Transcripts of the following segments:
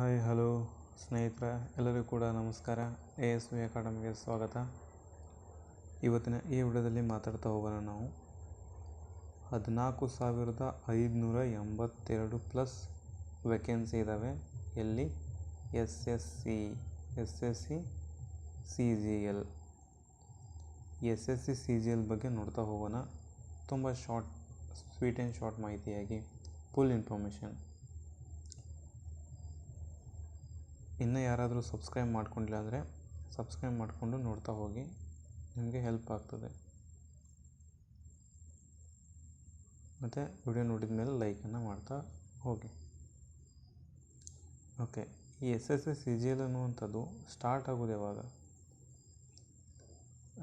Hi, hello ಸ್ನೇಹಿತರ, ಎಲ್ಲರಿಗೂ ಕೂಡ ನಮಸ್ಕಾರ. ಎ ಎಸ್ ವಿ ಅಕಾಡೆಮಿಗೆ ಸ್ವಾಗತ. ಇವತ್ತಿನ ಈ ವಿಡಿಯೋದಲ್ಲಿ ಮಾತಾಡ್ತಾ ಹೋಗೋಣ ನಾವು. ಹದಿನಾಲ್ಕು ಸಾವಿರದ ಐದುನೂರ ಎಂಬತ್ತೆರಡು ಪ್ಲಸ್ ವೆಕೆನ್ಸಿ ಇದ್ದಾವೆ ಎಲ್ಲಿ? S S C, S S C C G L. S S C C G L ಬಗ್ಗೆ ನೋಡ್ತಾ ಹೋಗೋಣ. ತುಂಬ ಶಾರ್ಟ್ ಸ್ವೀಟ್ ಆ್ಯಂಡ್ ಶಾರ್ಟ್ ಮಾಹಿತಿಯಾಗಿ ಫುಲ್ ಇನ್ಫಾರ್ಮೇಷನ್ ಇನ್ನೂ ಯಾರಾದರೂ ಸಬ್ಸ್ಕ್ರೈಬ್ ಮಾಡ್ಕೊಂಡಿಲ್ಲ ಅಂದರೆ ಸಬ್ಸ್ಕ್ರೈಬ್ ಮಾಡಿಕೊಂಡು ನೋಡ್ತಾ ಹೋಗಿ, ನಿಮಗೆ ಹೆಲ್ಪ್ ಆಗ್ತದೆ. ಮತ್ತು ವಿಡಿಯೋ ನೋಡಿದ ಮೇಲೆ ಲೈಕನ್ನು ಮಾಡ್ತಾ ಹೋಗಿ. ಓಕೆ ಈ S S S C G L ಅನ್ನುವಂಥದ್ದು ಸ್ಟಾರ್ಟ್ ಆಗೋದು ಯಾವಾಗ?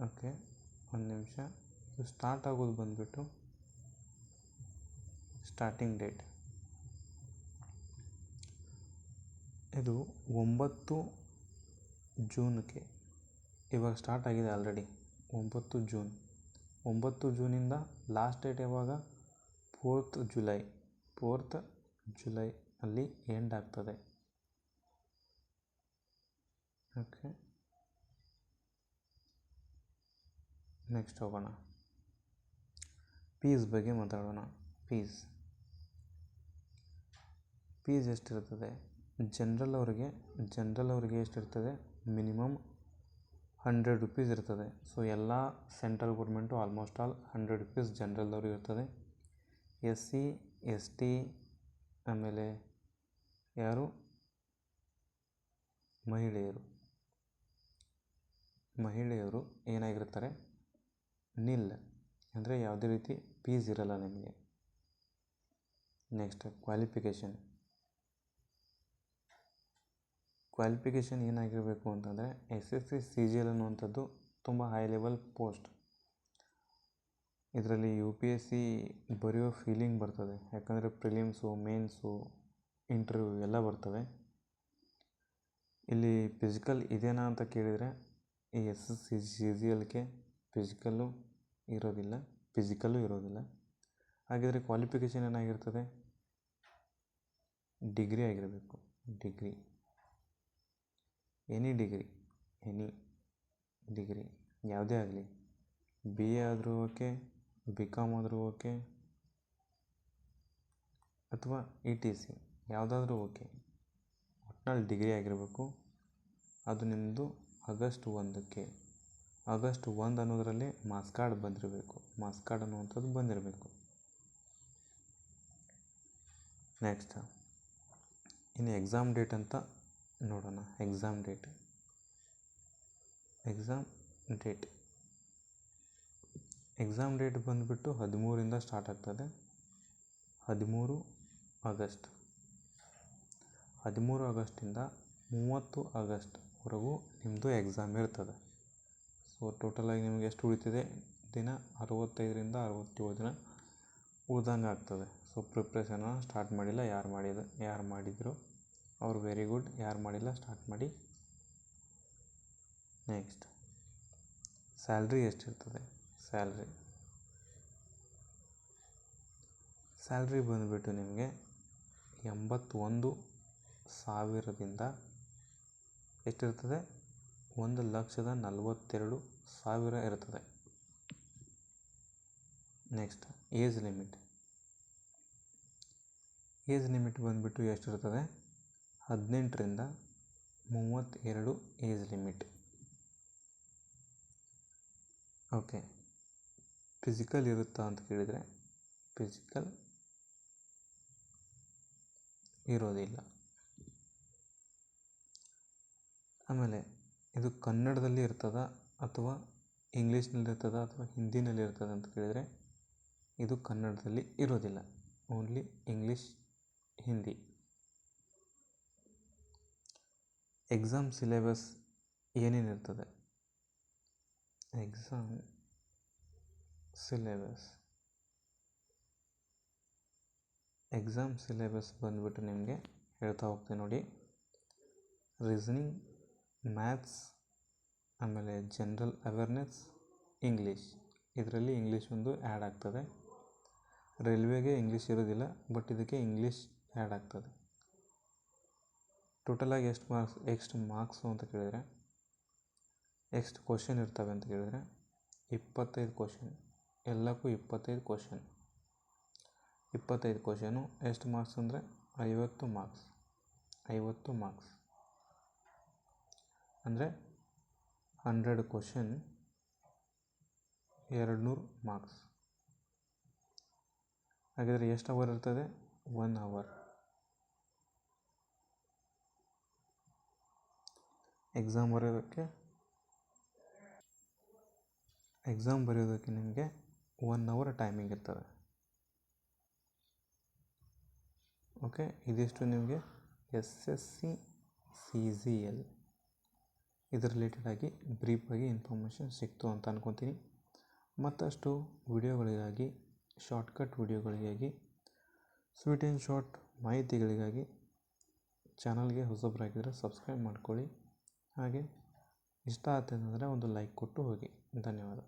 ಓಕೆ ಒಂದು ನಿಮಿಷ. ಸ್ಟಾರ್ಟ್ ಆಗೋದು ಬಂದುಬಿಟ್ಟು ಸ್ಟಾರ್ಟಿಂಗ್ ಡೇಟ್ ಇದು ಒಂಬತ್ತು ಜೂನ್ಗೆ ಇವಾಗ ಸ್ಟಾರ್ಟ್ ಆಗಿದೆ ಆಲ್ರೆಡಿ ಒಂಬತ್ತು ಜೂನ್. ಒಂಬತ್ತು ಜೂನಿಂದ ಲಾಸ್ಟ್ ಡೇಟ್ ಯಾವಾಗ? ಫೋರ್ತ್ ಜುಲೈ ಫೋರ್ತ್ ಜುಲೈ ಅಲ್ಲಿ ಎಂಡ್ ಆಗ್ತದೆ. ಓಕೆ ನೆಕ್ಸ್ಟ್ ಹೋಗೋಣ. ಫೀಸ್ ಬಗ್ಗೆ ಮಾತಾಡೋಣ. ಫೀಸ್ ಫೀಸ್ ಎಷ್ಟಿರ್ತದೆ? ಜನ್ರಲ್ ಅವರಿಗೆ ಜನ್ರಲ್ ಅವರಿಗೆ ಎಷ್ಟಿರ್ತದೆ ಮಿನಿಮಮ್ ಹಂಡ್ರೆಡ್ ರುಪೀಸ್ ಇರ್ತದೆ. ಸೊ ಎಲ್ಲ central government almost all hundred rupees ಜನ್ರಲ್ದವ್ರಿಗೆ ಇರ್ತದೆ ಎಸ್ ಸಿ ಎಸ್ ಟಿ ಆಮೇಲೆ ಯಾರು? ಮಹಿಳೆಯರು. ಮಹಿಳೆಯರು ಏನಾಗಿರ್ತಾರೆ? ನಿಲ್. ಅಂದರೆ ಯಾವುದೇ ರೀತಿ ಪೀಸ್ ಇರಲ್ಲ ನಿಮಗೆ. ನೆಕ್ಸ್ಟ್ ಕ್ವಾಲಿಫಿಕೇಷನ್ ಕ್ವಾಲಿಫಿಕೇಷನ್ ಏನಾಗಿರಬೇಕು ಅಂತಂದರೆ S S C C G L ಅನ್ನುವಂಥದ್ದು ತುಂಬ ಹೈ ಲೆವೆಲ್ ಪೋಸ್ಟ್ ಇದರಲ್ಲಿ ಯು ಪಿ ಎಸ್ ಸಿ ಬರೆಯೋ ಫೀಲಿಂಗ್ ಬರ್ತದೆ. ಯಾಕಂದರೆ ಪ್ರಿಲಿಮ್ಸು ಮೇನ್ಸು ಇಂಟರ್ವ್ಯೂ ಎಲ್ಲ ಬರ್ತವೆ. ಇಲ್ಲಿ ಫಿಸಿಕಲ್ ಇದೆಯಾ ಅಂತ ಕೇಳಿದರೆ ಈ S S C C G ಎಲ್ಗೆ physical ಇರೋದಿಲ್ಲ ಫಿಸಿಕಲ್ಲು ಇರೋದಿಲ್ಲ. ಹಾಗಿದ್ರೆ ಕ್ವಾಲಿಫಿಕೇಷನ್ ಏನಾಗಿರ್ತದೆ? ಡಿಗ್ರಿ ಆಗಿರಬೇಕು. Degree any degree any degree ಯಾವುದೇ ಆಗಲಿ ಬಿ ಎ ಆದರೂ ಓಕೆ ಬಿ ಕಾಮ್ ಆದರೂ ಓಕೆ ಅಥವಾ ಇ ಟಿ ಸಿ ಯಾವುದಾದ್ರೂ ಓಕೆ ಒಟ್ನಲ್ಲಿ ಡಿಗ್ರಿ ಆಗಿರಬೇಕು. ಅದು ನಿಮ್ಮದು ಆಗಸ್ಟ್ ಒಂದಕ್ಕೆ. ಆಗಸ್ಟ್ ಒಂದು ಅನ್ನೋದರಲ್ಲಿ ಮಾಸ್ ಕಾರ್ಡ್ ಬಂದಿರಬೇಕು. ಮಾಸ್ ಕಾರ್ಡ್ ಅನ್ನುವಂಥದ್ದು ಬಂದಿರಬೇಕು. ನೆಕ್ಸ್ಟ್ ಇನ್ನು ಎಕ್ಸಾಮ್ ಡೇಟ್ ಅಂತ ನೋಡೋಣ. Exam date exam date exam date ಬಂದುಬಿಟ್ಟು ಹದಿಮೂರಿಂದ ಸ್ಟಾರ್ಟ್ ಆಗ್ತದೆ. ಹದಿಮೂರು ಆಗಸ್ಟ್. ಹದಿಮೂರು ಆಗಸ್ಟಿಂದ ಮೂವತ್ತು ಆಗಸ್ಟ್ವರೆಗೂ ನಿಮ್ಮದು ಎಕ್ಸಾಮ್ ಇರ್ತದೆ. ಸೊ ಟೋಟಲಾಗಿ ನಿಮಗೆ ಎಷ್ಟು ಉಳಿತಿದೆ? ದಿನ ಅರವತ್ತೈದರಿಂದ ಅರವತ್ತೇಳು ದಿನ ಉಳ್ದಂಗೆ ಆಗ್ತದೆ. ಸೊ ಪ್ರಿಪ್ರೇಷನ್ನ ಸ್ಟಾರ್ಟ್ ಮಾಡಿಲ್ಲ. ಯಾರು ಮಾಡಿದ, ಯಾರು ಮಾಡಿದ್ರು? ಅವ್ರು ವೆರಿ ಗುಡ್ ಯಾರು ಮಾಡಿಲ್ಲ ಸ್ಟಾರ್ಟ್ ಮಾಡಿ. ನೆಕ್ಸ್ಟ್ ಸ್ಯಾಲ್ರಿ ಎಷ್ಟಿರ್ತದೆ? ಸ್ಯಾಲ್ರಿ ಸ್ಯಾಲ್ರಿ ಬಂದುಬಿಟ್ಟು ನಿಮಗೆ ಎಂಬತ್ತೊಂದು ಸಾವಿರದಿಂದ ಎಷ್ಟಿರ್ತದೆ? ಒಂದು ಲಕ್ಷದ ನಲವತ್ತೆರಡು ಸಾವಿರ ಇರ್ತದೆ. Next age limit age limit ಬಂದುಬಿಟ್ಟು ಎಷ್ಟಿರ್ತದೆ? ಹದಿನೆಂಟರಿಂದ ಮೂವತ್ತೆರಡು ಏಜ್ ಲಿಮಿಟ್. ಓಕೆ. ಫಿಸಿಕಲ್ ಇರುತ್ತಾ ಅಂತ ಕೇಳಿದರೆ ಫಿಸಿಕಲ್ ಇರೋದಿಲ್ಲ. ಆಮೇಲೆ ಇದು ಕನ್ನಡದಲ್ಲಿ ಇರ್ತದ ಅಥವಾ ಇಂಗ್ಲೀಷ್ನಲ್ಲಿ ಇರ್ತದ ಅಥವಾ ಹಿಂದಿನಲ್ಲಿ ಇರ್ತದ ಅಂತ ಕೇಳಿದರೆ ಇದು ಕನ್ನಡದಲ್ಲಿ ಇರೋದಿಲ್ಲ. Only English Hindi exam syllabus ಏನೇನಿರ್ತದೆ exam syllabus exam syllabus ಬಂದುಬಿಟ್ಟು ನಿಮಗೆ ಹೇಳ್ತಾ ಹೋಗ್ತೀನಿ ನೋಡಿ. ರೀಸನಿಂಗ್ ಮ್ಯಾಥ್ಸ್ ಆಮೇಲೆ ಜನರಲ್ ಅವೇರ್ನೆಸ್ ಇಂಗ್ಲೀಷ್ ಇದರಲ್ಲಿ ಇಂಗ್ಲೀಷ್ ಒಂದು ಆ್ಯಡ್ ಆಗ್ತದೆ. ರೈಲ್ವೆಗೆ ಇಂಗ್ಲೀಷ್ ಇರೋದಿಲ್ಲ ಬಟ್ ಇದಕ್ಕೆ ಇಂಗ್ಲೀಷ್ ಆ್ಯಡ್ ಆಗ್ತದೆ. ಟೋಟಲಾಗಿ ಎಷ್ಟು ಮಾರ್ಕ್ಸ್, ಎಷ್ಟು ಮಾರ್ಕ್ಸು ಅಂತ ಕೇಳಿದರೆ, ಎಷ್ಟು ಕ್ವಶನ್ ಇರ್ತವೆ ಅಂತ ಕೇಳಿದರೆ, ಇಪ್ಪತ್ತೈದು ಕ್ವಶನ್, ಎಲ್ಲಕ್ಕೂ ಇಪ್ಪತ್ತೈದು ಕ್ವಶನ್. ಇಪ್ಪತ್ತೈದು ಕ್ವಶನು ಎಷ್ಟು ಮಾರ್ಕ್ಸ್ ಅಂದರೆ, ಐವತ್ತು ಮಾರ್ಕ್ಸ್ ಐವತ್ತು ಮಾರ್ಕ್ಸ್. ಅಂದರೆ ಹಂಡ್ರೆಡ್ ಕ್ವಶನ್ ಎರಡು ನೂರು ಮಾರ್ಕ್ಸ್. ಹಾಗಾದರೆ ಎಷ್ಟು ಅವರ್ ಇರ್ತದೆ? One hour. ಎಕ್ಸಾಮ್ ಬರೆಯೋದಕ್ಕೆ? ಎಕ್ಸಾಮ್ ಬರೆಯೋದಕ್ಕೆ ನಿಮಗೆ ಒನ್ ಅವರ್ ಟೈಮಿಂಗ್ ಇರ್ತದೆ. ಓಕೆ ಇದಿಷ್ಟು ನಿಮಗೆ S S C C G L ಇದ್ರ ರಿಲೇಟೆಡಾಗಿ ಬ್ರೀಫಾಗಿ ಇನ್ಫಾರ್ಮೇಷನ್ ಸಿಕ್ತು ಅಂತ ಅನ್ಕೊತೀನಿ. ಮತ್ತಷ್ಟು ವಿಡಿಯೋಗಳಿಗಾಗಿ ಶಾರ್ಟ್ಕಟ್ ವಿಡಿಯೋಗಳಿಗಾಗಿ ಸ್ವೀಟ್ ಆ್ಯಂಡ್ ಶಾರ್ಟ್ ಮಾಹಿತಿಗಳಿಗಾಗಿ ಚಾನಲ್ಗೆ ಹೊಸೊಬ್ಬರಾಗಿದ್ದರೆ ಸಬ್ಸ್ಕ್ರೈಬ್ ಮಾಡ್ಕೊಳ್ಳಿ. ಹಾಗೆ ಇಷ್ಟ ಆಯ್ತು ಅಂದರೆ ಒಂದು ಲೈಕ್ ಕೊಟ್ಟು ಹೋಗಿ. ಧನ್ಯವಾದ.